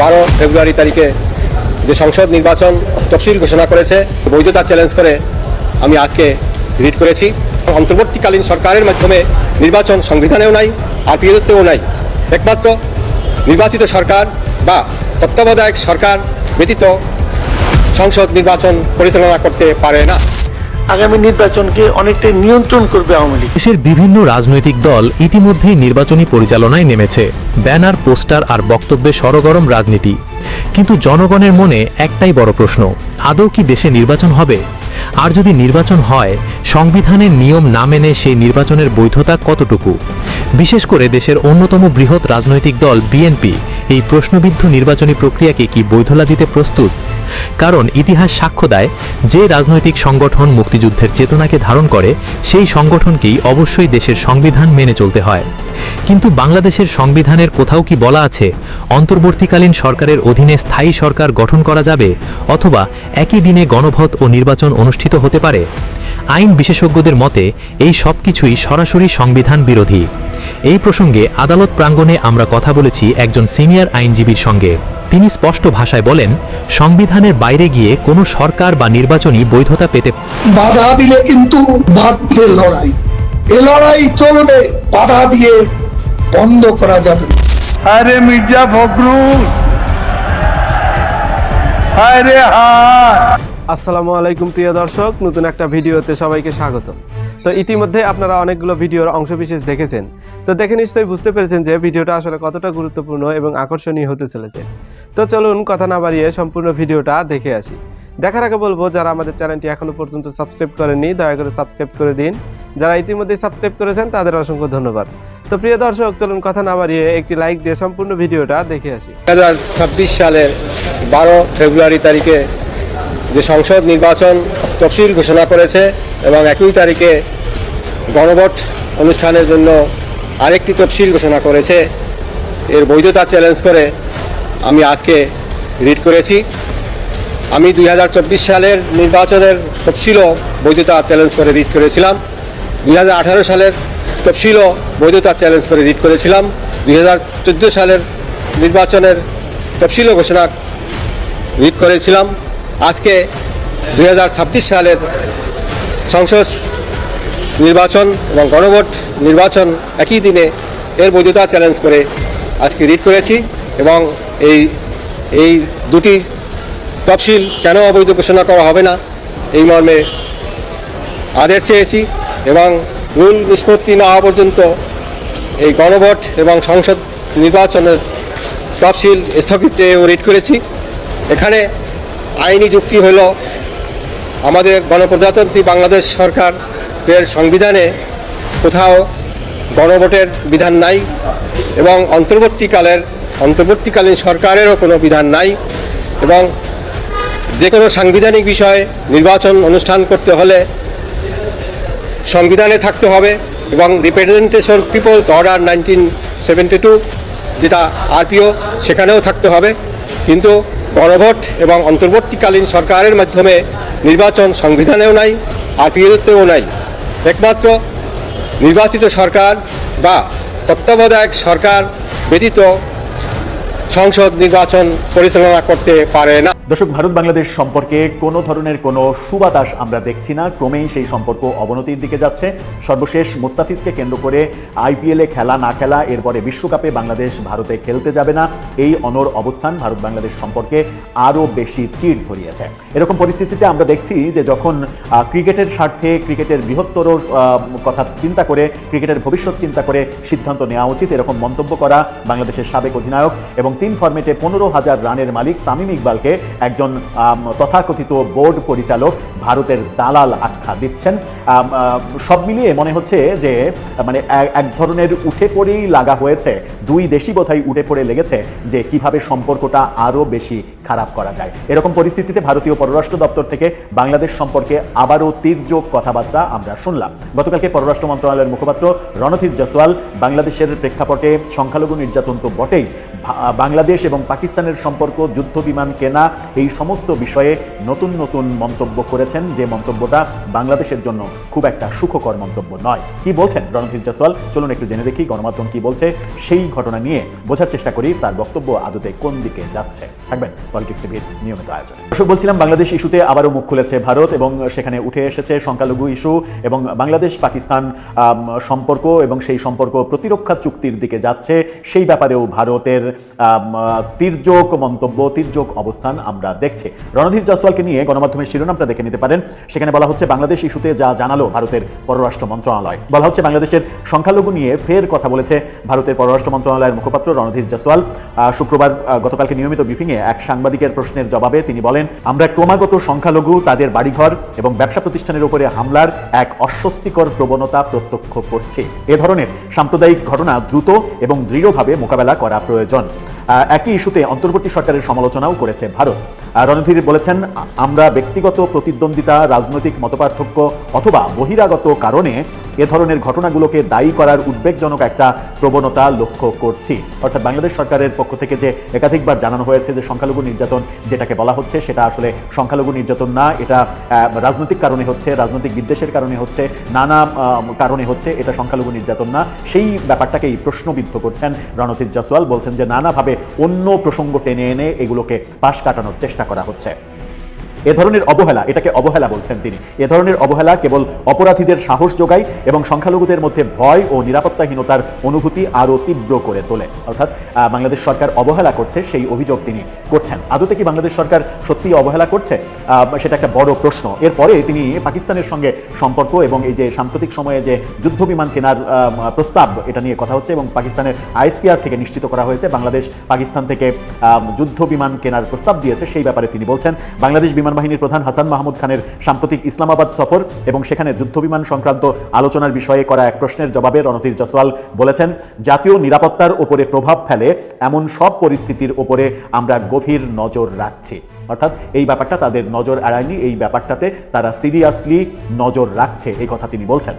বারো ফেব্রুয়ারি তারিখে যে সংসদ নির্বাচন তফসিল ঘোষণা করেছে, বৈধতা চ্যালেঞ্জ করে আমি আজকে রিট করেছি। অন্তর্বর্তীকালীন সরকারের মাধ্যমে নির্বাচন সংবিধানেও নাই আর পিএতেও নাই। একমাত্র নির্বাচিত সরকার বা তত্ত্বাবধায়ক সরকার ব্যতীত সংসদ নির্বাচন পরিচালনা করতে পারে না। আগামী নির্বাচনকে অনেকটাই নিয়ন্ত্রণ করবে আওয়ামী লীগ। দেশের বিভিন্ন রাজনৈতিক দল ইতিমধ্যেই নির্বাচনী পরিচালনায় নেমেছে। ব্যানার, পোস্টার আর বক্তব্যে সরগরম রাজনীতি। কিন্তু জনগণের মনে একটাই বড় প্রশ্ন, আদৌ কি দেশে নির্বাচন হবে? আর যদি নির্বাচন হয়, সংবিধানের নিয়ম না মেনে সেই নির্বাচনের বৈধতা কতটুকু? বিশেষ করে দেশের অন্যতম বৃহৎ রাজনৈতিক দল বিএনপি, এই প্রশ্নবিদ্ধ নির্বাচনী প্রক্রিয়াকে কি বৈধলা দিতে প্রস্তুত? কারণ ইতিহাস সাক্ষ্য দেয়, যে রাজনৈতিক সংগঠন মুক্তিযুদ্ধের চেতনাকে ধারণ করে, সেই সংগঠনকেই অবশ্যই দেশের সংবিধান মেনে চলতে হয়। কিন্তু বাংলাদেশের সংবিধানের কোথাও কি বলা আছে, অন্তর্বর্তীকালীন সরকারের অধীনে স্থায়ী সরকার গঠন করা যাবে, অথবা একই দিনে গণভোট ও নির্বাচন অনুষ্ঠিত হতে পারে? আইন বিশেষজ্ঞদের মতে, এই সব কিছুই সরাসরি সংবিধান বিরোধী। এই প্রসঙ্গে আদালত প্রাঙ্গণে আমরা কথা বলেছি একজন সিনিয়র আইনজীবীর সঙ্গে। তিনি স্পষ্ট ভাষায় বলেন সংবিধানের বাইরে গিয়ে কোনো সরকার বা নির্বাচনী বৈধতা পেতে বাধা দিলে কিন্তু বাধ্যের লড়াই। এ লড়াই চলবে বাধা দিয়ে বন্ধ করা যাবে আরে মির্জা ফখরুল আরে হায়। আসসালামু আলাইকুম প্রিয় দর্শক, নতুন একটা ভিডিওতে সবাইকে স্বাগত। তো ইতিমধ্যে আপনারা অনেকগুলো ভিডিওর অংশবিশেষ দেখেছেন। তো দেখে নিশ্চয়ই বুঝতে পেরেছেন যে ভিডিওটা আসলে কতটা গুরুত্বপূর্ণ এবং আকর্ষণীয় হতে চলেছে। তো চলুন কথা না বাড়িয়ে সম্পূর্ণ ভিডিওটা দেখে আসি। দেখার আগে বলব, যারা আমাদের চ্যানেলটি এখনও পর্যন্ত সাবস্ক্রাইব করেননি, দয়া করে সাবস্ক্রাইব করে দিন। যারা ইতিমধ্যে সাবস্ক্রাইব করেছেন, তাদের অসংখ্য ধন্যবাদ। তো প্রিয় দর্শক, চলুন কথা না বাড়িয়ে একটি লাইক দিয়ে সম্পূর্ণ ভিডিওটা দেখে আসি। দু হাজার ছাব্বিশ সালের বারো ফেব্রুয়ারি তারিখে যে সংসদ নির্বাচন তফসিল ঘোষণা করেছে এবং একই তারিখে গণভোট অনুষ্ঠানের জন্য আরেকটি তফসিল ঘোষণা করেছে, এর বৈধতা চ্যালেঞ্জ করে আমি আজকে রিট করেছি। আমি দুই হাজার চব্বিশ সালের নির্বাচনের তফসিলও বৈধতা চ্যালেঞ্জ করে রিট করেছিলাম। দুই হাজার আঠারো সালের তফসিলও বৈধতা চ্যালেঞ্জ করে রিট করেছিলাম। দুই হাজার চোদ্দ সালের নির্বাচনের তফসিলও ঘোষণা রিট করেছিলাম। আজকে দু হাজার ছাব্বিশ সালের সংসদ নির্বাচন এবং গণভোট নির্বাচন একই দিনে এর বৈধতা চ্যালেঞ্জ করে আজকে রিট করেছি এবং এই এই দুটি তফসিল কেন অবৈধ ঘোষণা করা হবে না, এই মর্মে আদেশ চেয়েছি এবং রুল নিষ্পত্তি না হওয়া পর্যন্ত এই গণভোট এবং সংসদ নির্বাচনের তফসিল স্থগিত চেয়েও রিট করেছি। এখানে আইনি যুক্তি হল আমাদের গণপ্রজাতন্ত্রী বাংলাদেশ সরকারের সংবিধানে কোথাও গণভোটের বিধান নাই এবং অন্তর্বর্তীকালের, অন্তর্বর্তীকালীন সরকারেরও কোনো বিধান নাই এবং যে কোনো সাংবিধানিক বিষয়ে নির্বাচন অনুষ্ঠান করতে হলে সংবিধানে থাকতে হবে এবং representation peoples order nineteen seventy two, যেটা আরপিও, সেখানেও থাকতে হবে। কিন্তু গণভোট এবং অন্তর্বর্তীকালীন সরকারের মাধ্যমে নির্বাচন সংবিধানেও নাই আর আরপিওতেও নাই। একমাত্র নির্বাচিত সরকার বা তত্ত্বাবধায়ক সরকার ব্যতীত সংসদ নির্বাচন পরিচালনা করতে পারে না। দর্শক, ভারত বাংলাদেশ সম্পর্কে কোনো ধরনের কোনো সুবাতাস আমরা দেখছি না। ক্রমেই সেই সম্পর্ক অবনতির দিকে যাচ্ছে। সর্বশেষ মুস্তাফিজকে কেন্দ্র করে আইপিএলে খেলা না খেলা, এরপরে বিশ্বকাপে বাংলাদেশ ভারতে খেলতে যাবে না। এই অনর অবস্থান ভারত বাংলাদেশ সম্পর্কে আরও বেশি চিড় ধরিয়েছে। এরকম পরিস্থিতিতে আমরা দেখছি যে যখন ক্রিকেটের স্বার্থে ক্রিকেটের বৃহত্তর কথা চিন্তা করে, ক্রিকেটের ভবিষ্যৎ চিন্তা করে সিদ্ধান্ত নেওয়া উচিত এরকম মন্তব্য করা বাংলাদেশের সাবেক অধিনায়ক এবং তিন ফর্মেটে পনেরো হাজার রানের মালিক তামিম ইকবালকে একজন তথাকথিত বোর্ড পরিচালক ভারতের দালাল আখ্যা দিচ্ছেন। সব মিলিয়ে মনে হচ্ছে যে মানে এক- ধরনের উঠে পড়েই লাগা হয়েছে। দুই দেশই বোধহয় উঠে পড়ে লেগেছে যে, কীভাবে সম্পর্কটা আরও বেশি খারাপ করা যায়। এরকম পরিস্থিতিতে ভারতীয় পররাষ্ট্র দপ্তর থেকে বাংলাদেশ সম্পর্কে আবারও তীর্যক কথাবার্তা আমরা শুনলাম। গতকালকে পররাষ্ট্র মন্ত্রণালয়ের মুখপাত্র রণধীর জসওয়াল বাংলাদেশের প্রেক্ষাপটে সংখ্যালঘু নির্যাতন তো বটেই। বাংলাদেশ এবং পাকিস্তানের সম্পর্ক, যুদ্ধ বিমান কেনা এই সমস্ত বিষয়ে নতুন নতুন মন্তব্য করেছেন যে মন্তব্যটা বাংলাদেশের জন্য খুব একটা সুখকর মন্তব্য নয়। কি বলছেন রণধীর জয়সওয়াল? চলুন একটু জেনে দেখি গণমাধ্যম কি বলছে। সেই ঘটনা নিয়ে বোঝার চেষ্টা করি তার বক্তব্য আদতে কোন দিকে যাচ্ছে। থাকবেন পলিটিক্স টিভির নিয়মিত আয়োজনে। দর্শক, বলছিলাম বাংলাদেশ ইস্যুতে আবারও মুখ খুলেছে ভারত এবং সেখানে উঠে এসেছে সংখ্যালঘু ইস্যু এবং বাংলাদেশ পাকিস্তান সম্পর্ক এবং সেই সম্পর্ক প্রতিরক্ষা চুক্তির দিকে যাচ্ছে। সেই ব্যাপারেও ভারতের তির্যক মন্তব্য, তির্যক অবস্থান আমরা দেখছি। রণধীর জয়সওয়ালকে নিয়ে গণমাধ্যমের শিরোনামটা দেখে নিতে পারেন। সেখানে বলা হচ্ছে, বাংলাদেশ ইস্যুতে যা জানালো ভারতের পররাষ্ট্র মন্ত্রণালয়। বলা হচ্ছে, বাংলাদেশের সংখ্যালঘু নিয়ে ফের কথা বলেছে ভারতের পররাষ্ট্র মন্ত্রণালয়ের মুখপাত্র রণধীর জয়সওয়াল। শুক্রবার গতকালকে নিয়মিত ব্রিফিংয়ে এক সাংবাদিকের প্রশ্নের জবাবে তিনি বলেন, আমরা ক্রমাগত সংখ্যালঘু, তাদের বাড়িঘর এবং ব্যবসা প্রতিষ্ঠানের উপরে হামলার এক অস্বস্তিকর প্রবণতা প্রত্যক্ষ করছি। এ ধরনের সাম্প্রদায়িক ঘটনা দ্রুত এবং দৃঢ়ভাবে মোকাবেলা করা প্রয়োজন। একই ইস্যুতে অন্তর্বর্তী সরকারের সমালোচনাও করেছে ভারত। রণধীর বলেছেন, আমরা ব্যক্তিগত প্রতিদ্বন্দ্বিতা, রাজনৈতিক মতপার্থক্য অথবা বহিরাগত কারণে এ ধরনের ঘটনাগুলোকে দায়ী করার উদ্বেগজনক একটা প্রবণতা লক্ষ্য করছি। অর্থাৎ বাংলাদেশ সরকারের পক্ষ থেকে যে একাধিকবার জানানো হয়েছে যে সংখ্যালঘু নির্যাতন যেটাকে বলা হচ্ছে, সেটা আসলে সংখ্যালঘু নির্যাতন না, এটা রাজনৈতিক কারণে হচ্ছে, রাজনৈতিক বিদ্বেষের কারণে হচ্ছে, নানা কারণে হচ্ছে এটা সংখ্যালঘু নির্যাতন না। সেই ব্যাপারটাকেই প্রশ্নবিদ্ধ করছেন রণধীর জসওয়াল বলছেন যে নানাভাবে অন্য প্রসঙ্গ টেনে এনে এগুলোকে পাশ কাটানোর চেষ্টা করা হচ্ছে। এ ধরনের অবহেলা, এটাকে অবহেলা বলছেন তিনি। এ ধরনের অবহেলা কেবল অপরাধীদের সাহস যোগায় এবং সংখ্যালঘুদের মধ্যে ভয় ও নিরাপত্তাহীনতার অনুভূতি আরও তীব্র করে তোলে। অর্থাৎ বাংলাদেশ সরকার অবহেলা করছে, সেই অভিযোগ তিনি করছেন। আদতে কি বাংলাদেশ সরকার সত্যি অবহেলা করছে? সেটা একটা বড় প্রশ্ন। এরপরে তিনি পাকিস্তানের সঙ্গে সম্পর্ক এবং এই যে সাম্প্রতিক সময়ে যে যুদ্ধ বিমান কেনার প্রস্তাব, এটা নিয়ে কথা হচ্ছে এবং পাকিস্তানের আইএসপিআর থেকে নিশ্চিত করা হয়েছে। বাংলাদেশ পাকিস্তান থেকে যুদ্ধ বিমান কেনার প্রস্তাব দিয়েছে। সেই ব্যাপারে তিনি বলছেন, বাংলাদেশ বিমান বাহিনীর প্রধান হাসান মাহমুদ খানের সাম্প্রতিক ইসলামাবাদ সফর এবং সেখানে যুদ্ধ বিমান সংক্রান্ত আলোচনার বিষয়ে করা এক প্রশ্নের জবাবে রণধীর জসওয়াল বলেছেন, জাতীয় নিরাপত্তার ওপরে প্রভাব ফেলে এমন সব পরিস্থিতির ওপরে আমরা গভীর নজর রাখছি। অর্থাৎ এই ব্যাপারটা তাদের নজর এড়ায়নি, এই ব্যাপারটাতে তারা সিরিয়াসলি নজর রাখছে, এই কথা তিনি বলছেন।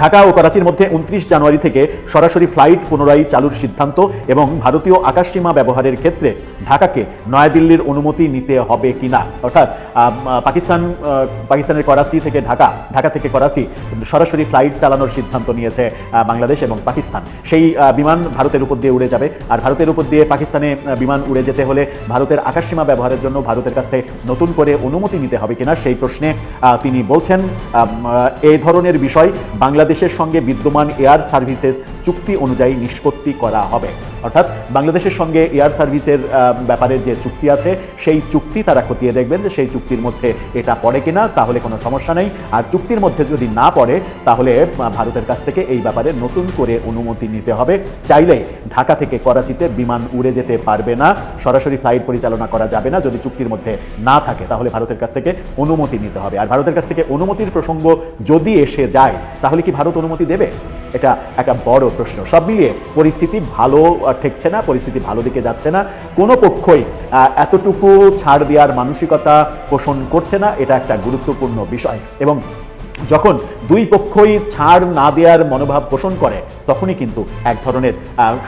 ঢাকা ও করাচির মধ্যে উনত্রিশ জানুয়ারি থেকে সরাসরি ফ্লাইট পুনরায় চালুর সিদ্ধান্ত এবং ভারতীয় আকাশসীমা ব্যবহারের ক্ষেত্রে ঢাকাকে নয়াদিল্লির অনুমতি নিতে হবে কিনা। অর্থাৎ পাকিস্তান পাকিস্তানের করাচি থেকে ঢাকা ঢাকা থেকে করাচি সরাসরি ফ্লাইট চালানোর সিদ্ধান্ত নিয়েছে বাংলাদেশ এবং পাকিস্তান। সেই বিমান ভারতের উপর দিয়ে উড়ে যাবে। আর ভারতের উপর দিয়ে পাকিস্তানে বিমান উড়ে যেতে হলে ভারতের আকাশসীমা ব্যবহারের জন্য ভারতের কাছে নতুন করে অনুমতি নিতে হবে কিনা সেই প্রশ্নে তিনি বলছেন এই ধরনের বিষয় বাংলাদেশের সঙ্গে বিদ্যমান এয়ার সার্ভিসেস চুক্তি অনুযায়ী নিষ্পত্তি করা হবে। অর্থাৎ বাংলাদেশের সঙ্গে এয়ার সার্ভিসের ব্যাপারে যে চুক্তি আছে, সেই চুক্তি তারা খতিয়ে দেখবেন যে সেই চুক্তির মধ্যে এটা পড়ে কিনা, তাহলে কোনো সমস্যা নেই। আর চুক্তির মধ্যে যদি না পড়ে, তাহলে ভারতের কাছ থেকে এই ব্যাপারে নতুন করে অনুমতি নিতে হবে। চাইলে ঢাকা থেকে করাচিতে বিমান উড়ে যেতে পারবে না, সরাসরি ফ্লাইট পরিচালনা করা যাবে না। যদি চুক্তির মধ্যে না থাকে, তাহলে ভারতের কাছ থেকে অনুমতি নিতে হবে। আর ভারতের কাছ থেকে অনুমতির প্রসঙ্গ যদি এসে যায়, তাহলে কি ভারত অনুমতি দেবে? এটা একটা বড় প্রশ্ন। সব মিলিয়ে পরিস্থিতি ভালো ঠেকছে না, পরিস্থিতি ভালো দিকে যাচ্ছে না। কোনো পক্ষই এতটুকু ছাড় দেওয়ার মানসিকতা পোষণ করছে না, এটা একটা গুরুত্বপূর্ণ বিষয়। এবং যখন দুই পক্ষই ছাড় না দেওয়ার মনোভাব পোষণ করে, তখনই কিন্তু এক ধরনের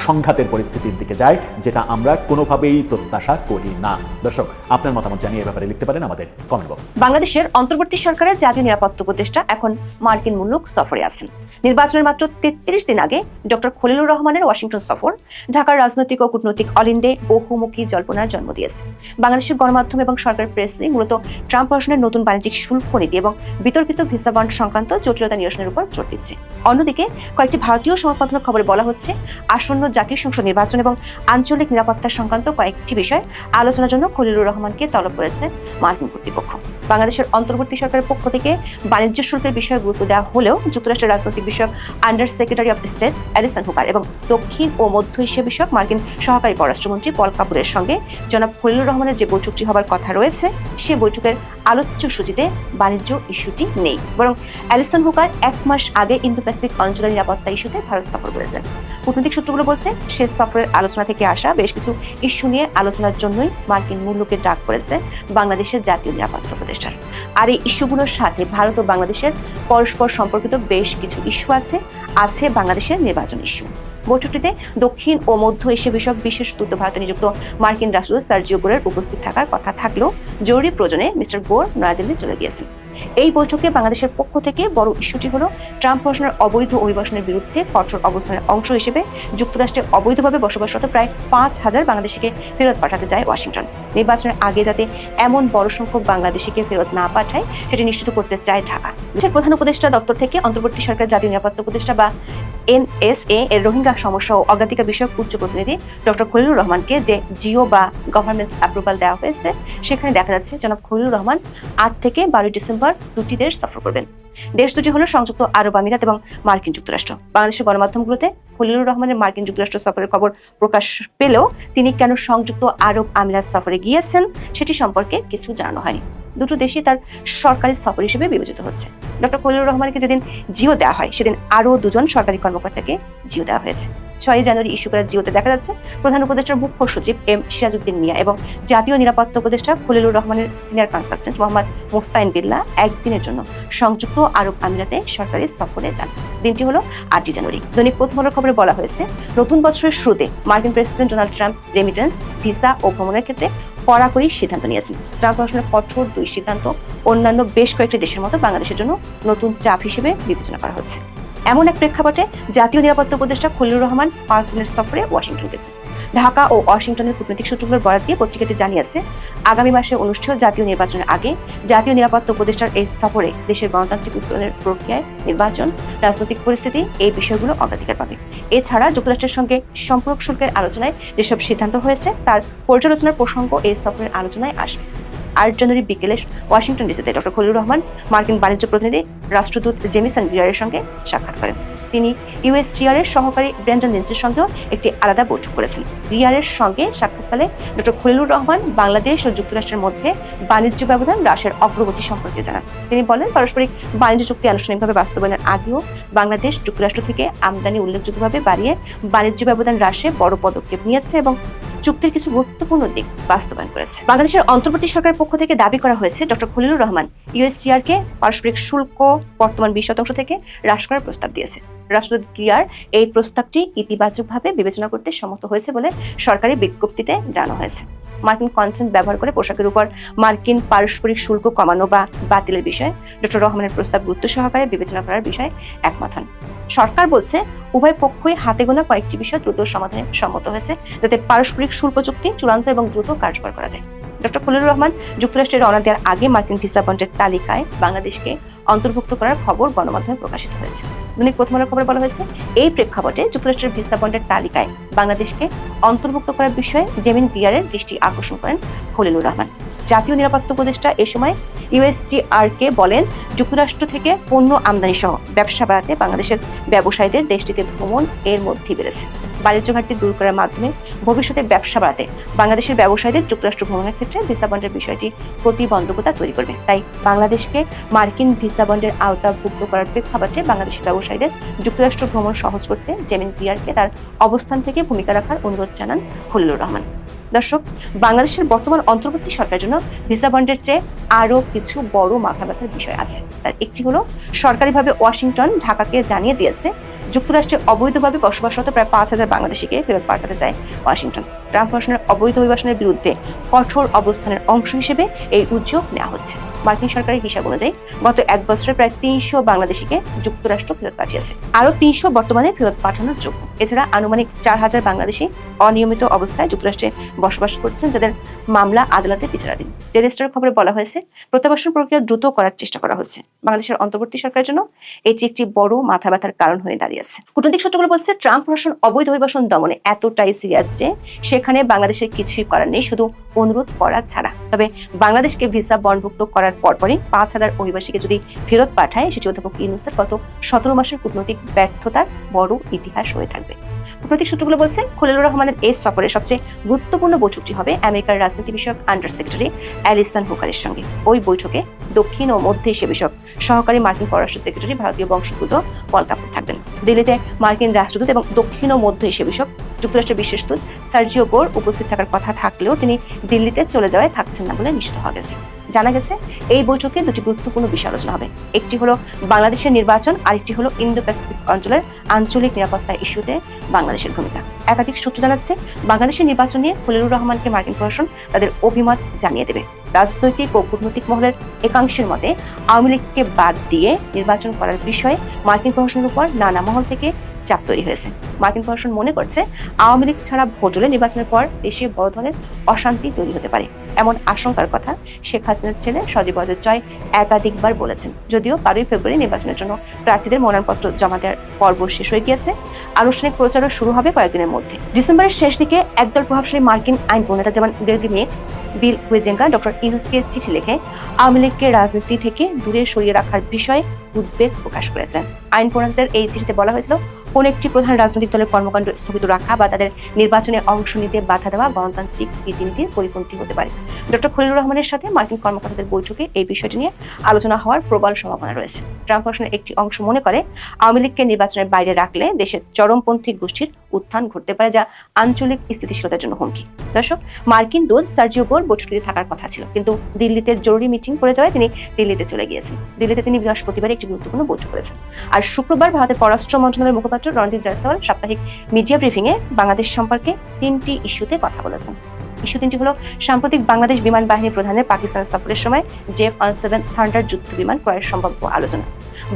সংঘাতের পরিস্থিতির দিকে যায়, যেটা আমরা কোনোভাবেই প্রত্যাশা করি না। দর্শক, আপনার মতামত জানিয়ে ব্যাপারে লিখতে পারেন আমাদের কমেন্ট বক্স বাংলাদেশের অন্তর্বর্তী সরকারের জাতীয় নিরাপত্তা উপদেষ্টা এখন মার্কিন মুলুক সফরে আছেন। নির্বাচনের মাত্র তেত্রিশ দিন আগে ডক্টর খলিলুর রহমানের ওয়াশিংটন সফর ঢাকার রাজনৈতিক ও কূটনৈতিক অলিন্দে বহুমুখী জল্পনার জন্ম দিয়েছে। বাংলাদেশের গণমাধ্যম এবং সরকার প্রেসে মূলত ট্রাম্প প্রশাসনের নতুন বাণিজ্যিক শুল্ক নীতি এবং বিতর্কিত ভিসা বন্ড সংক্রান্ত জটিলতা নিরসনের উপর জোর দিচ্ছে। অন্যদিকে, কয়েকটি ভারতীয় সংবাদ খবরে বলা হচ্ছে, আসন্ন জাতীয় সংসদ নির্বাচন এবং আঞ্চলিক নিরাপত্তা সংক্রান্ত কয়েকটি বিষয় আলোচনার জন্য খলিলুর রহমানকে তলব করেছে মার্কিন কর্তৃপক্ষ। বাংলাদেশের অন্তর্বর্তী সরকারের পক্ষ থেকে বাণিজ্য শুল্কের বিষয়ে গুরুত্ব দেওয়া হলেও যুক্তরাষ্ট্রের রাজনৈতিক বিষয়ক under secretary of state, Allison Hooker এবং দক্ষিণ ও মধ্য এশিয়া বিষয়ক মার্কিন সহকারী পররাষ্ট্রমন্ত্রী পল কাপুরের সঙ্গে জনাব খলিলুর রহমানের যে বৈঠকটি হবার কথা রয়েছে, সে বৈঠকের আলোচ্য সূচিতে বাণিজ্য ইস্যুটি নেই। বরং অ্যালিসন হুকার এক মাস আগে ইন্দো প্যাসিফিক অঞ্চলের নিরাপত্তা ইস্যুতে ভারত সফর করেছেন কূটনৈতিক সূত্রগুলো বলছে, সে সফরের আলোচনা থেকে আসা বেশ কিছু ইস্যু নিয়ে আলোচনার জন্যই মার্কিন মূল্যকে ডাক করেছে বাংলাদেশের জাতীয় নিরাপত্তা উপদেষ্টার আর এই ইস্যুগুলোর সাথে ভারত ও বাংলাদেশের পরস্পর সম্পর্কিত বেশ কিছু ইস্যু আছে আছে বাংলাদেশের নির্বাচন ইস্যু। বৈঠকটিতে দক্ষিণ ও মধ্য এশিয়া বিষয়ক বিশেষ দূত ভারতে নিযুক্ত মার্কিন রাষ্ট্রদূত সার্জিও গোরের উপস্থিত থাকার কথা থাকলেও জরুরি প্রয়োজনে মিস্টার গোর নয়াদিল্লি চলে গিয়েছেন। এই বৈঠকে বাংলাদেশের পক্ষ থেকে বড় ইস্যুটি হলো ট্রাম্প প্রশাসনের অবৈধ অভিবাসনের বিরুদ্ধে কঠোর অবস্থানের অংশ হিসেবে যুক্তরাষ্ট্রে অবৈধভাবে বসবাসরত প্রায় পাঁচ হাজার বাংলাদেশিকে ফেরত পাঠাতে যায় ওয়াশিংটন। নির্বাচনের আগে যাতে এমন বড় সংখ্যক বাংলাদেশিকে ফেরত না পাঠায়, সেটি নিশ্চিত করতে চায় ঢাকা। দেশের প্রধান উপদেষ্টা দপ্তর থেকে অন্তর্বর্তী সরকার জাতীয় নিরাপত্তা উপদেষ্টা বা এনএসএ এর রোহিঙ্গা সমস্যা ও অগ্রাধিকার বিষয়ক উচ্চ প্রতিনিধি ডক্টর খলিলুর রহমানকে যে জিও বা গভর্নমেন্ট অ্যাপ্রুভাল দেওয়া হয়েছে, সেখানে দেখা যাচ্ছে জনাব খলিলুর রহমান আট থেকে বারোই ডিসেম্বর দুটি দেশ সফর করবেন। দেশ দুটি হলো সংযুক্ত আরব আমিরাত এবং মার্কিন যুক্তরাষ্ট্র। বাংলাদেশের গণমাধ্যমগুলোতে খলিলুর রহমানের মার্কিন যুক্তরাষ্ট্র সফরের খবর প্রকাশ পেলেও তিনি কেন সংযুক্ত আরব আমিরাত সফরে গিয়েছেন, সেটি সম্পর্কে কিছু জানানো হয়নি। দুটো দেশই তার সরকারি সফর হিসেবে বিবেচিত হচ্ছে। ডক্টর খলিলুর রহমানকে যেদিন জিও দেওয়া হয়, সেদিন আরও দুজন সরকারি কর্মকর্তাকে জিও দেওয়া হয়েছে। ছয়ই জানুয়ারি ইস্যু করা জিওতে দেখা যাচ্ছে, প্রধান উপদেষ্টার মুখ্য সচিব এম সিরাজউদ্দিন মিয়া এবং জাতীয় নিরাপত্তা উপদেষ্টা খলিলুর রহমানের সিনিয়র কনসালটেন্ট মোহাম্মদ মুস্তাইন বিল্লা একদিনের জন্য সংযুক্ত আরব আমিরাতে সরকারি সফরে যান। দিনটি হলো আটই জানুয়ারি। দৈনিক প্রথম আলোর খবরে বলা হয়েছে, নতুন বছরের শুরুতে মার্কিন president Donald Trump remittance, visa ও ভ্রমণের ক্ষেত্রে কড়াকড়ি সিদ্ধান্ত নিয়েছেন। ট্রাম্প প্রশাসনের কঠোর দুই সিদ্ধান্ত অন্যান্য বেশ কয়েকটি দেশের মতো বাংলাদেশের জন্য নতুন চাপ হিসেবে বিবেচনা করা হচ্ছে। এমন এক প্রেক্ষাপটে জাতীয় নিরাপত্তা উপদেষ্টা খলিলুর রহমান পাঁচ দিনের সফরে ওয়াশিংটন গেছেন। ঢাকা ও ওয়াশিংটনের কূটনৈতিক সূত্রগুলোর বরাদ দিয়ে পত্রিকাটি জানিয়েছে, আগামী মাসে অনুষ্ঠেয় জাতীয় নির্বাচনের আগে জাতীয় নিরাপত্তা উপদেষ্টার এই সফরে দেশের গণতান্ত্রিক উত্তরণের প্রক্রিয়ায় নির্বাচন, রাজনৈতিক পরিস্থিতি এই বিষয়গুলো অগ্রাধিকার পাবে। এছাড়া যুক্তরাষ্ট্রের সঙ্গে সম্পর্ক শুল্কের আলোচনায় যেসব সিদ্ধান্ত হয়েছে, তার পর্যালোচনার প্রসঙ্গ এই সফরের আলোচনায় আসবে। আট জানুয়ারি বিকেলে ওয়াশিংটন ডিসিতে ডক্টর খলিলুর রহমান, মার্কিন বাণিজ্য প্রতিনিধি রাষ্ট্রদূত জেমিসন বিয়ারের সঙ্গে সাক্ষাৎ করেন। তিনি ইউএসটিআর এর সহকারী ব্র্যান্ডন লিঞ্চের সঙ্গেও একটি আলাদা বৈঠক করেছেন। বিয়ারের সঙ্গে সাক্ষাৎকালে ডক্টর খলিলুর রহমান বাংলাদেশ ও যুক্তরাষ্ট্রের মধ্যে বাণিজ্য ব্যবধান হ্রাসের অগ্রগতি সম্পর্কে জানান। তিনি বলেন, পারস্পরিক বাণিজ্য চুক্তি আনুষ্ঠানিকভাবে বাস্তবায়নের আগেও বাংলাদেশ যুক্তরাষ্ট্র থেকে আমদানি উল্লেখযোগ্যভাবে বাড়িয়ে বাণিজ্য ব্যবধান হ্রাসে বড় পদক্ষেপ নিয়েছে এবং চুক্তির কিছু গুরুত্বপূর্ণ দিক বাস্তবায়ন করেছে। বাংলাদেশের অন্তর্বর্তী সরকারের পক্ষ থেকে দাবি করা হয়েছে, ডক্টর খলিলুর রহমান ইউএসটিআর কে পারস্পরিক শুল্ক, বর্তমান বিশ শতাংশ থেকে হ্রাস করার প্রস্তাব দিয়েছে। রাষ্ট্রদূত ক্রিয়ার এই প্রস্তাবটি ইতিবাচকভাবে বিবেচনা করতে সম্মত হয়েছে বলে সরকারি বিজ্ঞপ্তিতে জানানো হয়েছে। মার্কিন কনসেন্ট ব্যবহার করে পোশাকের উপর মার্কিন পারস্পরিক শুল্ক কমানো বা বাতিলের বিষয়ে ডক্টর রহমানের প্রস্তাব গুরুত্ব সহকারে বিবেচনা করার বিষয়ে একমত হন। সরকার বলছে, উভয় পক্ষই হাতে গোনা কয়েকটি বিষয় দ্রুত সমাধানে সম্মত হয়েছে, যাতে পারস্পরিক শুল্ক চুক্তি চূড়ান্ত এবং দ্রুত কার্যকর করা যায়। ডক্টর খলিলুর রহমান যুক্তরাষ্ট্রে রওনা দেওয়ার আগে মার্কিন ভিসা বন্ডের তালিকায় বাংলাদেশকে অন্তর্ভুক্ত করার খবর গণমাধ্যমে প্রকাশিত হয়েছে। দৈনিক প্রথম আলোর খবরে বলা হয়েছে, এই প্রেক্ষাপটে যুক্তরাষ্ট্রের ভিসা বন্ডের তালিকায় বাংলাদেশকে অন্তর্ভুক্ত করার বিষয়ে জেমিন বিয়ারের দৃষ্টি আকর্ষণ করেন খলিলুর রহমান। জাতীয় নিরাপত্তা উপদেষ্টা এ সময় ইউএসটিআর কে বলেন, যুক্তরাষ্ট্র থেকে পণ্য আমদানি সহ ব্যবসা বাড়াতে বাংলাদেশের ব্যবসায়ীদের দেশটিতে ভ্রমণ এর মধ্যেই বেড়েছে। বাণিজ্য ঘাটতি দূর করার মাধ্যমে ভবিষ্যতে ব্যবসা বাড়াতে বাংলাদেশের ব্যবসায়ীদের যুক্তরাষ্ট্র ভ্রমণের ক্ষেত্রে ভিসা বন্ডের বিষয়টি প্রতিবন্ধকতা তৈরি করবে। তাই বাংলাদেশকে মার্কিন ভিসা বন্ডের আওতাভুক্ত করার প্রেক্ষাপটে বাংলাদেশের ব্যবসায়ীদের যুক্তরাষ্ট্র ভ্রমণ সহজ করতে জেমিন পিয়ারকে তার অবস্থান থেকে ভূমিকা রাখার অনুরোধ জানান খলিলুর রহমান। দর্শক, বাংলাদেশের বর্তমান অন্তর্বর্তী সরকারের জন্য ভিসা বন্ডের চেয়ে আরও কিছু বড় মাথা ব্যথার বিষয় আছে। তার একটি হলো, সরকারিভাবে ওয়াশিংটন, ঢাকাকে জানিয়ে দিয়েছে, যুক্তরাষ্ট্রে অবৈধভাবে বসবাসরত প্রায় পাঁচ হাজার বাংলাদেশিকে ফেরত পাঠাতে চায় ওয়াশিংটন। ট্রাম্প প্রশাসনের অবৈধ অভিবাসনের বিরুদ্ধে কঠোর অবস্থানের অংশ হিসেবে এই উদ্যোগ নেওয়া হচ্ছে। মার্কিন সরকারের হিসাব অনুযায়ী, গত এক বছরে প্রায় তিনশো বাংলাদেশিকে যুক্তরাষ্ট্র ফেরত পাঠিয়েছে। আরও তিনশো বর্তমানে ফেরত পাঠানোর যোগ্য। এছাড়া আনুমানিক চার হাজার বাংলাদেশি অনিয়মিত অবস্থায় যুক্তরাষ্ট্রে বসবাস করছেন, যাদের মামলা আদালতে বিচারাধীন। টেলিস্টার খবরে বলা হয়েছে, প্রত্যাবাসন প্রক্রিয়া দ্রুত করার চেষ্টা করা হচ্ছে। বাংলাদেশের অন্তর্বর্তী সরকারের জন্য এটি একটি বড় মাথা ব্যথার কারণ হয়ে দাঁড়িয়েছে কূটনৈতিক সূত্রগুলো বলছে, ট্রাম্প প্রশাসন অবৈধ অভিবাসন দমনে এতটাই সিরিয়াস যে সেখানে বাংলাদেশের কিছুই করার নেই, শুধু অনুরোধ করা ছাড়া। তবে বাংলাদেশকে ভিসা বন্ডভুক্ত করার পরপরই পাঁচ হাজার অভিবাসীকে যদি ফেরত পাঠায়, সেটি অধ্যাপক ইউনুসের গত সতেরো মাসের কূটনৈতিক ব্যর্থতার বড় ইতিহাস হয়ে থাকবে। কূটনৈতিক সূত্রগুলো বলছে, খলিলুর রহমানের এই সফরের সবচেয়ে গুরুত্বপূর্ণ বৈঠকটি হবে আমেরিকার রাজনীতি বিষয়ক আন্ডার সেক্রেটারি অ্যালিসন হুকারের সঙ্গে। ওই বৈঠকে দক্ষিণ ও মধ্য এশিয়া বিষয়ক সহকারী মার্কিন পররাষ্ট্র সেক্রেটারি ভারতীয় বংশোদ্ভূত পল কাপুর থাকবেন। দিল্লিতে মার্কিন রাষ্ট্রদূত এবং দক্ষিণ ও মধ্য এশিয়া বিষয়ক যুক্তরাষ্ট্রের বিশেষ দূত সার্জিও গোর উপস্থিত থাকার কথা থাকলেও তিনি দিল্লিতে চলে যাওয়ায় থাকছেন না বলে নিশ্চিত হওয়া গেছে। জানা গেছে, এই বৈঠকে দুটি গুরুত্বপূর্ণ বিষয় আলোচনা হবে। একটি হলো বাংলাদেশের নির্বাচন, আরেকটি হলো ইন্দো প্যাসিফিক অঞ্চলের আঞ্চলিক নিরাপত্তা ইস্যুতে বাংলাদেশের ভূমিকা। একাধিক সূত্র জানাচ্ছে, বাংলাদেশের নির্বাচন নিয়ে খলিলুর রহমানকে মার্কিন প্রশাসন তাদের অভিমত জানিয়ে দেবে। রাজনৈতিক ও কূটনৈতিক মহলের একাংশের মতে, আওয়ামী লীগকে বাদ দিয়ে নির্বাচন করার বিষয়ে মার্কিন প্রশাসনের উপর নানা মহল থেকে চাপ তৈরি হয়েছে। মার্কিন প্রশাসন মনে করছে, আওয়ামী লীগ ছাড়া ভোট নির্বাচনের পর দেশে বড় ধরনের অশান্তি তৈরি হতে পারে। এমন আশঙ্কার কথা শেখ হাসিনার ছেলে সজীব অজয় জয় একাধিকবার বলেছেন। যদিও বারোই ফেব্রুয়ারি নির্বাচনের জন্য প্রার্থীদের মনোনয়নপত্র জমা দেওয়ার পর্ব শেষ হয়ে গিয়েছে। আনুষ্ঠানিক প্রচারও শুরু হবে কয়েকদিনের মধ্যে। ডিসেম্বরের শেষ দিকে একদল প্রভাবশালী মার্কিন আইন প্রণেতা যেমন Gregory Meeks, Bill Huizenga doctor ইউনুসকে চিঠি লিখে, আওয়ামী লীগকে রাজনীতি থেকে দূরে সরিয়ে রাখার বিষয়ে উদ্বেগ প্রকাশ করেছেন আইন প্রণেতাদের এই চিঠিতে বলা হয়েছিল, কোন একটি প্রধান রাজনৈতিক দলের কর্মকাণ্ড স্থগিত রাখা বা তাদের নির্বাচনে অংশ নিতে বাধা দেওয়া গণতান্ত্রিক রীতিনীতির পরিপন্থী হতে পারে। ডক্টর খলিলুর রহমানের সাথে মার্কিন কর্মকর্তাদের বৈঠকে এই বিষয়টি নিয়ে আলোচনা হওয়ার প্রবল সম্ভাবনা রয়েছে। ট্রাম্প প্রশাসনের একটি অংশ মনে করে, আওয়ামী লীগকে নির্বাচনের বাইরে রাখলে দেশের চরমপন্থী গোষ্ঠীর উত্থান ঘটতে পারে, যা আঞ্চলিক স্থিতিশীলতার জন্য হুমকি। দর্শক, মার্কিন দূত সার্জিও গোর বৈঠকটিতে থাকার কথা ছিল, কিন্তু দিল্লিতে জরুরি মিটিং পড়ে যাওয়ায় তিনি দিল্লিতে চলে গিয়েছেন। দিল্লিতে তিনি বৃহস্পতিবার একটি গুরুত্বপূর্ণ বৈঠক করেছে আর শুক্রবার ভারতের পররাষ্ট্র মন্ত্রণালয়ের মুখপাত্র রণদীপ জয়সওয়াল সাপ্তাহিক মিডিয়া ব্রিফিং এ বাংলাদেশ সম্পর্কে তিনটি ইস্যুতে কথা বলেছেন। ইস্যু তিনটি হলো সাম্প্রতিক বাংলাদেশ বিমান বাহিনী প্রধানের পাকিস্তান সফরের সময় জেফ ওয়ান সেভেন থান্ডার যুদ্ধ বিমান ক্রয়ের সম্ভাব্য আলোচনা,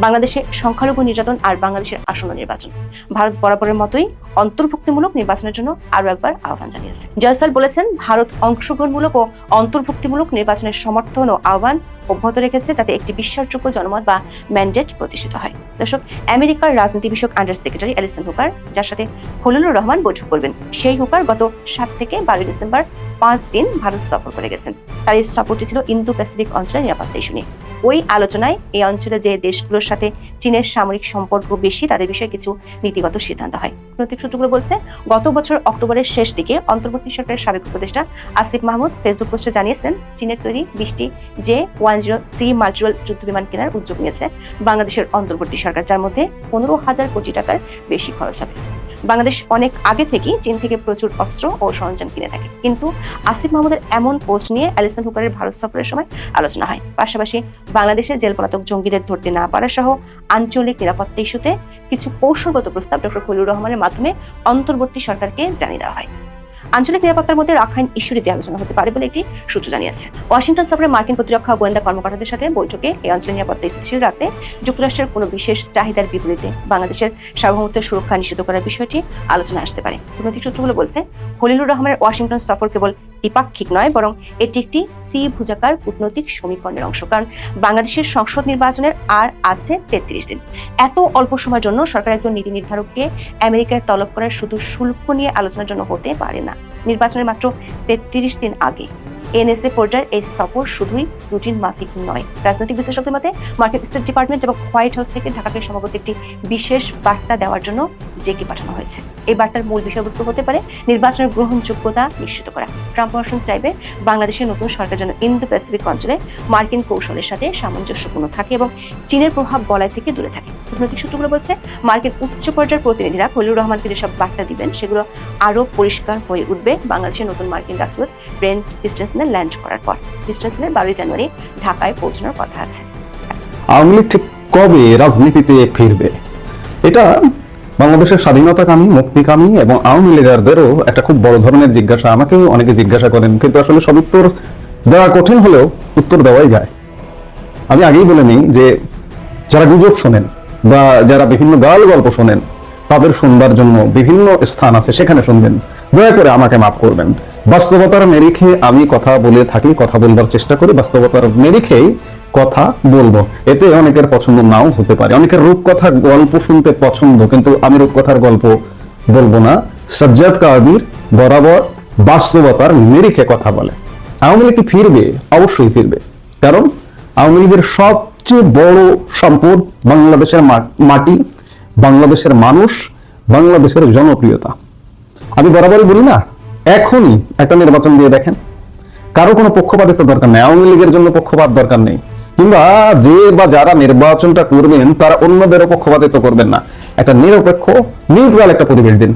বাংলাদেশে সংখ্যালঘু নির্যাতন আর বাংলাদেশের আসন্ন নির্বাচন। ভারত বরাবরের মতোই অন্তর্ভুক্তিমূলক নির্বাচনের জন্য আরও একবার আহ্বান জানিয়েছে। জয়সওয়াল বলেছেন, ভারত অংশগ্রহণমূলক ও অন্তর্ভুক্তিমূলক নির্বাচনের সমর্থন ও আহ্বান অব্যাহত রেখেছে যাতে একটি বিশ্বাসযোগ্য জনমত বা ম্যান্ডেট প্রতিষ্ঠিত হয়। দর্শক, আমেরিকার রাজনীতি বিষয়ক আন্ডার সেক্রেটারি অ্যালিসন হুকার, যার সাথে খলিলুর রহমান বৈঠক করবেন, সেই হুকার গত সাত থেকে বারোই ডিসেম্বর পাঁচ দিন ভারত সফর করে গেছেন। তার এই সফরটি ছিল ইন্দো প্যাসিফিক অঞ্চলের নিরাপত্তা ইস্যু নিয়ে। ওই আলোচনায় এই অঞ্চলে যে দেশগুলোর সাথে চীনের সামরিক সম্পর্ক বেশি, তাদের বিষয়ে কিছু নীতিগত সিদ্ধান্ত হয়। কূটনৈতিক সূত্রগুলো বলছে, গত বছর অক্টোবরের শেষ দিকে অন্তর্বর্তী সরকারের সাবেক উপদেষ্টা আসিফ মাহমুদ ফেসবুক পোস্টে জানিয়েছিলেন, চীনের তৈরি বিশটি যে ওয়ান জিরো সি মাল্টিরোল যুদ্ধ বিমান কেনার উদ্যোগ নিয়েছে বাংলাদেশের অন্তর্বর্তী সরকার, যার মধ্যে পনেরো হাজার কোটি টাকার বেশি খরচ হবে। বাংলাদেশ অনেক আগে থেকেই চীন থেকে প্রচুর অস্ত্র ও সরঞ্জাম কিনে থাকে। কিন্তু আসিফ মাহমুদের এমন পোস্ট নিয়ে অ্যালিসন হুকারের ভারত সফরের সময় আলোচনা হয়। পাশাপাশি বাংলাদেশে জেল পলাতক জঙ্গিদের ধরতে না পারা সহ আঞ্চলিক নিরাপত্তা ইস্যুতে কিছু কৌশলগত প্রস্তাব ডক্টর খলিউর রহমানের মাধ্যমে অন্তর্বর্তী সরকারকে জানিয়ে দেওয়া হয়। আঞ্চলিক নিরাপত্তার মধ্যে রাখাইন ইস্যুটিতে আলোচনা হতে পারে বলে একটি সূত্র জানিয়েছে। ওয়াশিংটন সফরে মার্কিন প্রতিরক্ষা গোয়েন্দা কর্মকর্তাদের সাথে বৈঠকে এই অঞ্চলের নিরাপত্তা স্থিতিশীল রাখতে যুক্তরাষ্ট্রের কোনো বিশেষ চাহিদার বিপরীতে বাংলাদেশের সার্বভৌমত্বের সুরক্ষা নিশ্চিত করার বিষয়টি আলোচনা আসতে পারে। কূটনৈতিক সূত্রগুলো বলছে, খলিলুর রহমানের ওয়াশিংটন সফর কেবল দ্বিপাক্ষিক নয়, বরং এটি একটি ত্রিভুজাকার কূটনৈতিক সমীকরণের অংশ। কারণ বাংলাদেশের সংসদ নির্বাচনের আর আছে তেত্রিশ দিন। এত অল্প সময়ের জন্য সরকার একজন নীতি নির্ধারককে আমেরিকার তলব করার শুধু শুল্ক নিয়ে আলোচনার জন্য হতে পারে না। নির্বাচনের মাত্র তেত্রিশ দিন আগে। এনএসএ পর্যায়ের এই সফর শুধুই রুটিন মাফিক নয়। রাজনৈতিক বিশ্লেষকদের মতে মার্কিন স্টেট ডিপার্টমেন্ট এবং হোয়াইট হাউস থেকে ঢাকাকে সম্ভবত একটি বিশেষ বার্তা দেওয়ার জন্য ডেকে পাঠানো হয়েছে। এই বার্তার মূল বিষয়বস্তু হতে পারে নির্বাচনের গ্রহণযোগ্যতা নিশ্চিত করা। ট্রাম্প প্রশাসন চাইবে বাংলাদেশের নতুন সরকার যেন ইন্দো প্যাসিফিক অঞ্চলে মার্কিন কৌশলের সাথে সামঞ্জস্যপূর্ণ থাকে এবং চীনের প্রভাব বলয় থেকে দূরে থাকে। কূটনৈতিক সূত্রগুলো বলছে, মার্কিন উচ্চ পর্যায়ের প্রতিনিধিরা খলিলুর রহমানকে যেসব বার্তা দিবেন, সেগুলো আরও পরিষ্কার হয়ে উঠবে বাংলাদেশের নতুন মার্কিন রাষ্ট্রদূত ব্রেন্ট ক্রিস্টেনসেনের ল্যান্ড করার পর ক্রিস্টেনসেনের বারোই জানুয়ারি ঢাকায় পৌঁছানোর কথা আছে। আওয়ামী লীগ ঠিক কবে রাজনীতিতে ফিরবে? এটা বাংলাদেশের স্বাধীনতাকামী, মুক্তিকামী এবং আওয়ামী লীগারদেরও একটা খুব বড় ধরনের জিজ্ঞাসা। আমাকেও অনেকে জিজ্ঞাসা করেন, কিন্তু আসলে সব উত্তর দেওয়া কঠিন হলেও উত্তর দেওয়াই যায়। আমি আগেই বলে নিই যে, যারা গুজব শোনেন বা যারা বিভিন্ন গাল গল্প শোনেন, তাদের শুনবার জন্য বিভিন্ন স্থান আছে, সেখানে শুনবেন। দয়া করে আমাকে মাফ করবেন। বাস্তবতার নিরিখে আমি কথা বলে থাকি, কথা বলবার চেষ্টা করি, বাস্তবতার নিরিখেই কথা বলব। এতে অনেকের পছন্দ নাও হতে পারে। অনেকের রূপকথা গল্প শুনতে পছন্দ, কিন্তু আমি রূপকথার গল্প বলব না। সজ্জাদ কাদির বরাবর বাস্তবতার নিরিখে কথা বলে। আওয়ামী লীগ ফিরবে? অবশ্যই ফিরবে। কারণ আওয়ামী লীগের সবচেয়ে বড় সম্পদ বাংলাদেশের মাটি, বাংলাদেশের মানুষ, বাংলাদেশের জনপ্রিয়তা। আমি বরাবরই বলি না এখনই একটা নির্বাচন দিয়ে দেখেন। কারও কোনো পক্ষপাতিত্ব দরকার নেই, আওয়ামী লীগের জন্য পক্ষপাত দরকার নেই। কিংবা যে বা যারা নির্বাচনটা করবেন, তারা অন্যদেরও পক্ষপাতিত্ব করবেন না। একটা নিরপেক্ষ নিউট্রাল একটা পরিবেশ দিন।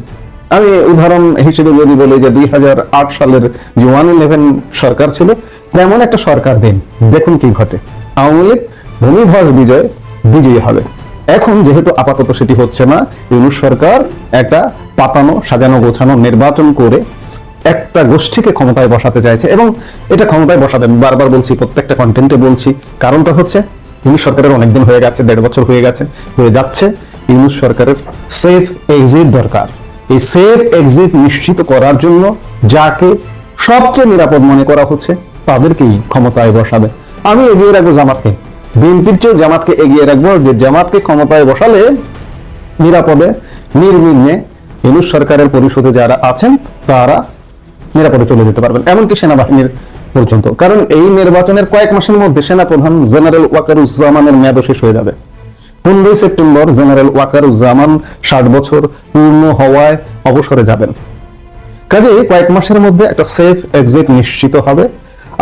আমি উদাহরণ হিসেবে যদি বলি যে দুই সালের যে ওয়ান ইলেভেন সরকার ছিল, তেমন একটা সরকার দিন। দেখুন কি ঘটে। আওয়ামী লীগ ভূমিধ্বস বিজয়, বিজয়ী হবে। এখন যেহেতু আপাতত সেটি হচ্ছে না, ইউনুস সরকার একটা পাতানো, সাজানো, গোছানো নির্বাচন করে একটা গোষ্ঠীকে ক্ষমতায় বসাতে চাইছে এবং এটা ক্ষমতায় বসাবে আমি বারবার বলছি, প্রত্যেকটা কন্টেন্টে বলছি। কারণটা হচ্ছে, ইউনুস সরকারের অনেকদিন হয়ে গেছে, দেড় বছর হয়ে গেছে, হয়ে যাচ্ছে। ইউনুস সরকারের সেফ এক্সিট দরকার। এই সেফ এক্সিট নিশ্চিত করার জন্য যাকে সবচেয়ে নিরাপদ মনে করা হচ্ছে, তাদেরকেই ক্ষমতায় বসাবে। আমি এগিয়ে রাখব জামাতকে। বিএনপির চেয়েও জামাতকে এগিয়ে রাখব, যে জামাতকে ক্ষমতায় বসালে নিরাপদে, নির্বিঘ্নে ইউনুস সরকারের পরিষদে যারা আছেন, তারা নিরাপদে চলে যেতে পারবেন, এমনকি সেনাবাহিনীর পর্যন্ত। কারণ এই নির্বাচনের কয়েক মাসের মধ্যে সেনাপ্রধান জেনারেল ওয়াকারুজ্জামানের মেয়াদও শেষ হয়ে যাবে। পনেরোই সেপ্টেম্বর জেনারেল ওয়াকারুজ্জামান ষাট বছর পূর্ণ হওয়ায় অবসরে যাবেন। কাজে কয়েক মাসের মধ্যে একটা সেফ এক্সিট নিশ্চিত হবে,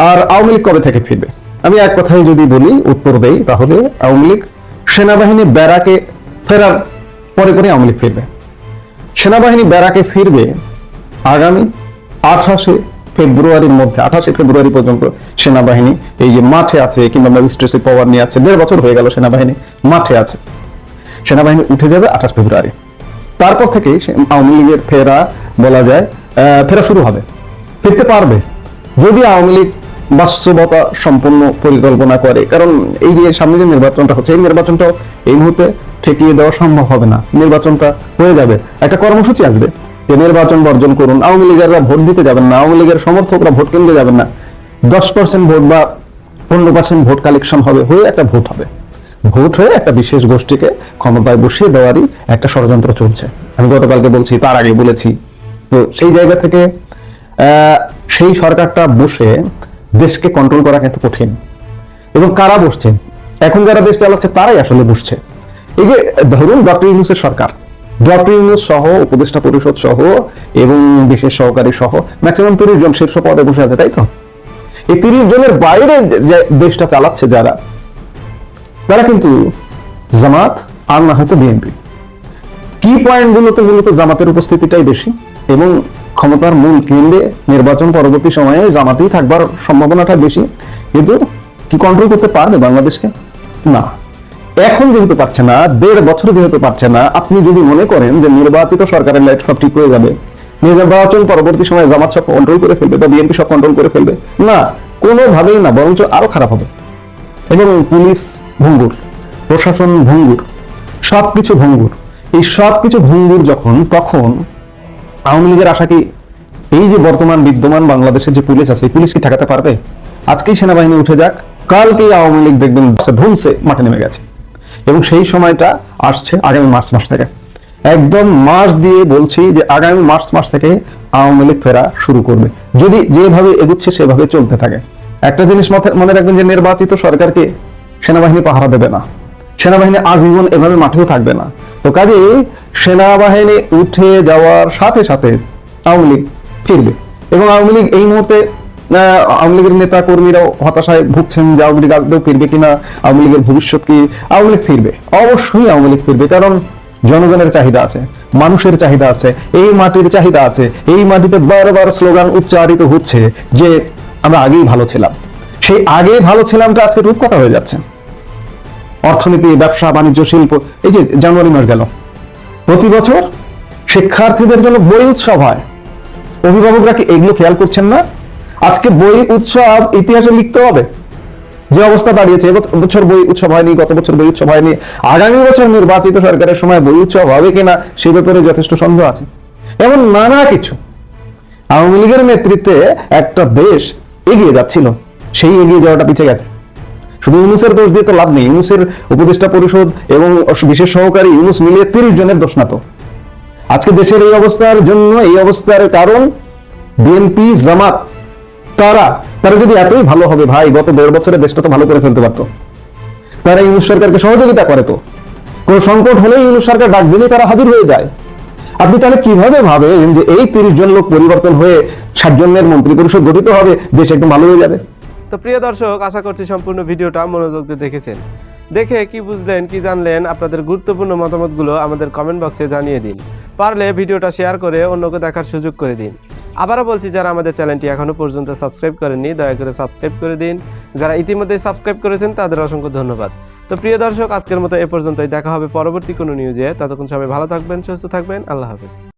আর আওয়ামী লীগ কবে থেকে ফিরবে? আমি এক কথায় যদি বলি, উত্তর দেই, তাহলে আওয়ামী লীগ সেনাবাহিনী ব্যারাকে ফেরার পরে পরে আওয়ামী লীগ ফিরবে। সেনাবাহিনী ব্যারাকে ফিরবে আগামী আঠাশে ফেব্রুয়ারির মধ্যে, আঠাশে ফেব্রুয়ারি পর্যন্ত সেনাবাহিনী, এই যে মাঠে আছে কিংবা ম্যাজিস্ট্রেসি পাওয়ার নিয়ে আছে, দেড় বছর হয়ে গেল সেনাবাহিনী মাঠে আছে। সেনাবাহিনী উঠে যাবে আঠাশ ফেব্রুয়ারি। তারপর থেকে আওয়ামী লীগের ফেরা বলা যায় ফেরা শুরু হবে। ফিরতে পারবে। যদি আওয়ামী লীগ বাস্তবতা সম্পন্ন পরিকল্পনা করে, কারণ এই যে সামনে যে নির্বাচনটা হচ্ছে, এই নির্বাচনটা এই মুহূর্তে ঠেকিয়ে দেওয়া সম্ভব হবে না। নির্বাচনটা হয়ে যাবে। একটা কর্মসূচি আসবে। নির্বাচন বর্জন করুন। আওয়ামী লীগেররা ভোট দিতে যাবেন না। আওয়ামী লীগের সমর্থকরা ভোট কেন্দ্রে যাবেন না। দশ পার্সেন্ট ভোট বা পনেরো পার্সেন্ট ভোট কালেকশন হবে, হয়ে একটা ভোট হবে। ভোট হয়ে একটা বিশেষ গোষ্ঠীকে ক্ষমতায় বসিয়ে দেওয়ারই একটা ষড়যন্ত্র চলছে। আমি গতকালকে বলছি, তার আগে বলেছি। তো সেই জায়গা থেকে সেই সরকারটা বসে দেশকে কন্ট্রোল করা কিন্তু কঠিন। এবং কারা বসছে? এখন যারা দেশ চালাচ্ছে, তারাই আসলে বসছে। এই যে ধরুন ডক্টর ইউনুসের সরকার। ডক্টর সহ, উপদেষ্টা পরিষদ সহ এবং বিশেষ সহকারী সহ ম্যাক্সিমাম তিরিশ জন শীর্ষ পদে বসে আছে, তাই তো? এই তিরিশ জনের বাইরে যে দেশটা চালাচ্ছে যারা, তারা কিন্তু জামাত আর না হয়তো বিএনপি কি পয়েন্টগুলোতে মূলত জামাতের উপস্থিতিটাই বেশি এবং ক্ষমতার মূল কেন্দ্রে নির্বাচন পরবর্তী সময়ে জামাতেই থাকবার সম্ভাবনাটা বেশি, কিন্তু কি কন্ট্রোল করতে পারবে বাংলাদেশকে? না। এখন যেহেতু পারছে না, দেড় বছর যেহেতু পারছে না, আপনি যদি মনে করেন যে নির্বাচিত সরকারের লাইট সব ঠিক হয়ে যাবে, নির্বাচন পরবর্তী সময়ে জামাত সব কন্ট্রোল করে ফেলবে বা বিএনপি সব কন্ট্রোল করে ফেলবে, না, কোনোভাবেই না, বরঞ্চ আরও খারাপ হবে। এবং পুলিশ ভঙ্গুর, প্রশাসন ভঙ্গুর, সবকিছু ভঙ্গুর। এই সবকিছু ভঙ্গুর যখন, তখন আওয়ামী লীগের আশা কি এই যে বর্তমান বিদ্যমান বাংলাদেশের যে পুলিশ আছে, এই পুলিশ কি ঠেকাতে পারবে? আজকেই সেনাবাহিনী উঠে যাক, কালকেই আওয়ামী লীগ দেখবেন ধুমসে মাঠে নেমে গেছে। এবং সেই সময়টা আসছে আগামী মার্চ মাস থেকে। একদম মাস দিয়ে বলছি যে আগামী মার্চ মাস থেকে আওয়ামী লীগ ফেরা শুরু করবে। যদি যেভাবে এগুচ্ছে সেভাবে চলতে থাকে। একটা জিনিস মনে রাখবেন যে নির্বাচিত সরকারকে সেনাবাহিনী পাহারা দেবে না। সেনাবাহিনী আজীবন এভাবে মাঠেও থাকবে না। তো কাজে সেনাবাহিনী উঠে যাওয়ার সাথে সাথে আওয়ামী লীগ ফিরবে। এবং আওয়ামী লীগ এই মুহূর্তে আওয়ামী লীগের নেতা কর্মীরাও হতাশায় ভুগছেন যে আওয়ামী লীগ আদৌ ফিরবে কিনা, আওয়ামী লীগের ভবিষ্যৎ কি? আওয়ামী লীগ ফিরবে। অবশ্যই আওয়ামী লীগ ফিরবে, কারণ জনগণের চাহিদা আছে, মানুষের চাহিদা আছে, এই মাটির চাহিদা আছে, এই মাটিতে বারবার স্লোগান উচ্চারিত হচ্ছে যে আমরা আগেই ভালো ছিলাম। সেই আগে ভালো ছিলামটা আজকে রূপকথা হয়ে যাচ্ছে। অর্থনীতি, ব্যবসা, বাণিজ্য, শিল্প, এই যে জানুয়ারি মাস গেল, প্রতি বছর শিক্ষার্থীদের জন্য বই উৎসব হয়। অভিভাবকরা কি এগুলো খেয়াল করছেন না? আজকে বই উৎসব ইতিহাসে লিখতে হবে। যে অবস্থা দাঁড়িয়েছে এবছর বই উৎসব হয়নি, গত বছর বই উৎসব হয়নি। আগামী বছর নির্বাচিত সরকারের সময় বই উৎসব হবে কিনা, সে ব্যাপারে যথেষ্ট সন্দেহ আছে। এমন নানা কিছু। আওয়ামী লীগের নেতৃত্বে একটা দেশ এগিয়ে যাচ্ছিল। সেই এগিয়ে যাওয়াটা পিছিয়ে গেছে। শুধু ইউনুসের দোষ দিয়ে তো লাভ নেই। ইউনুসের উপদেষ্টা পরিষদ এবং বিশেষ সহকারী ইউনুস মিলিয়ে তিরিশ জনের দোষ না তো। আজকে দেশের এই অবস্থার জন্য, এই অবস্থার কারণ বিএনপি জামাত। তারা তারা যদি এতই ভালো হবে ভাই, গত দেড় বছরে দেশটা তো ভালো করে ফেলতে পারতো। তারা ইউনুস সরকারকে সহযোগিতা করে তো। কোনো সংকট হলে ইউনুস সরকার ডাক দিলেই তারা হাজির হয়ে যায়। আপনি তাহলে কীভাবে ভাবেন যে এই তিরিশ জন লোক পরিবর্তন হয়ে ষাট জনের মন্ত্রী পরিষদ গঠিত হবে, দেশ একদম ভালো হয়ে যাবে? তো প্রিয় দর্শক, আশা করছি সম্পূর্ণ ভিডিওটা মনোযোগ দিয়ে দেখেছেন। দেখে কি বুঝলেন, কি জানলেন, আপনাদের গুরুত্বপূর্ণ মতামতগুলো আমাদের কমেন্ট বক্সে জানিয়ে দিন। পারলে ভিডিওটা শেয়ার করে অন্যকে দেখার সুযোগ করে দিন। আবারও বলছি, যারা আমাদের চ্যানেলটি এখনও পর্যন্ত সাবস্ক্রাইব করেননি, দয়া করে সাবস্ক্রাইব করে দিন। যারা ইতিমধ্যে সাবস্ক্রাইব করেছেন, তাদের অসংখ্য ধন্যবাদ। তো প্রিয় দর্শক, আজকের মতো এ পর্যন্তই। দেখা হবে পরবর্তী কোনো নিউজে ততক্ষণ সবাই ভালো থাকবেন, সুস্থ থাকবেন। আল্লাহ হাফেজ।